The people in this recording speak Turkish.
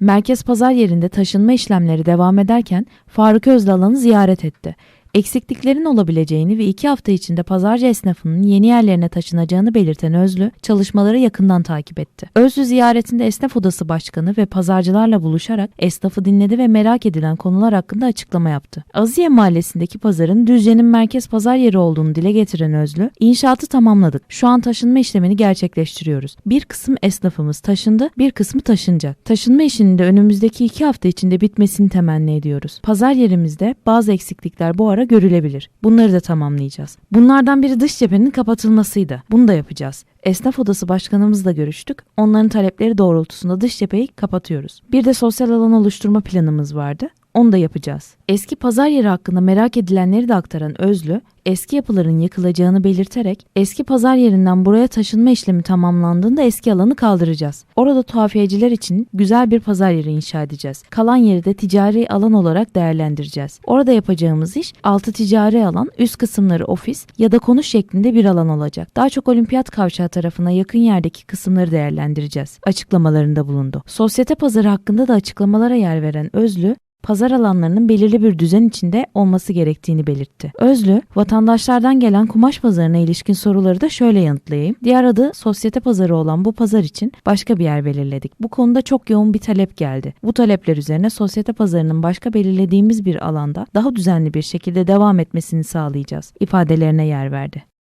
Merkez pazar yerinde taşınma işlemleri devam ederken Faruk Özlü alanı ziyaret etti. Eksikliklerin olabileceğini ve iki hafta içinde pazarcı esnafının yeni yerlerine taşınacağını belirten Özlü, çalışmaları yakından takip etti. Özlü ziyaretinde esnaf odası başkanı ve pazarcılarla buluşarak esnafı dinledi ve merak edilen konular hakkında açıklama yaptı. Aziye mahallesindeki pazarın Düzce'nin merkez pazar yeri olduğunu dile getiren Özlü, inşaatı tamamladık. Şu an taşınma işlemini gerçekleştiriyoruz. Bir kısım esnafımız taşındı, bir kısmı taşınacak. Taşınma işinin de önümüzdeki iki hafta içinde bitmesini temenni ediyoruz. Pazar yerimizde bazı eksiklikler bu ara görülebilir. Bunları da tamamlayacağız. Bunlardan biri dış cephenin kapatılmasıydı. Bunu da yapacağız. Esnaf odası başkanımızla görüştük. Onların talepleri doğrultusunda dış cepheyi kapatıyoruz. Bir de sosyal alan oluşturma planımız vardı. Onu da yapacağız. Eski pazar yeri hakkında merak edilenleri de aktaran Özlü, eski yapıların yıkılacağını belirterek eski pazar yerinden buraya taşınma işlemi tamamlandığında eski alanı kaldıracağız. Orada tuhafiyeciler için güzel bir pazar yeri inşa edeceğiz. Kalan yeri de ticari alan olarak değerlendireceğiz. Orada yapacağımız iş altı ticari alan, üst kısımları ofis ya da konuş şeklinde bir alan olacak. Daha çok olimpiyat kavşağı tarafına yakın yerdeki kısımları değerlendireceğiz. Açıklamalarında bulundu. Sosyete pazarı hakkında da açıklamalara yer veren Özlü, pazar alanlarının belirli bir düzen içinde olması gerektiğini belirtti. Özlü, vatandaşlardan gelen kumaş pazarına ilişkin soruları da şöyle yanıtlayayım. Diğer adı sosyete pazarı olan bu pazar için başka bir yer belirledik. Bu konuda çok yoğun bir talep geldi. Bu talepler üzerine sosyete pazarının başka belirlediğimiz bir alanda daha düzenli bir şekilde devam etmesini sağlayacağız ifadelerine yer verdi.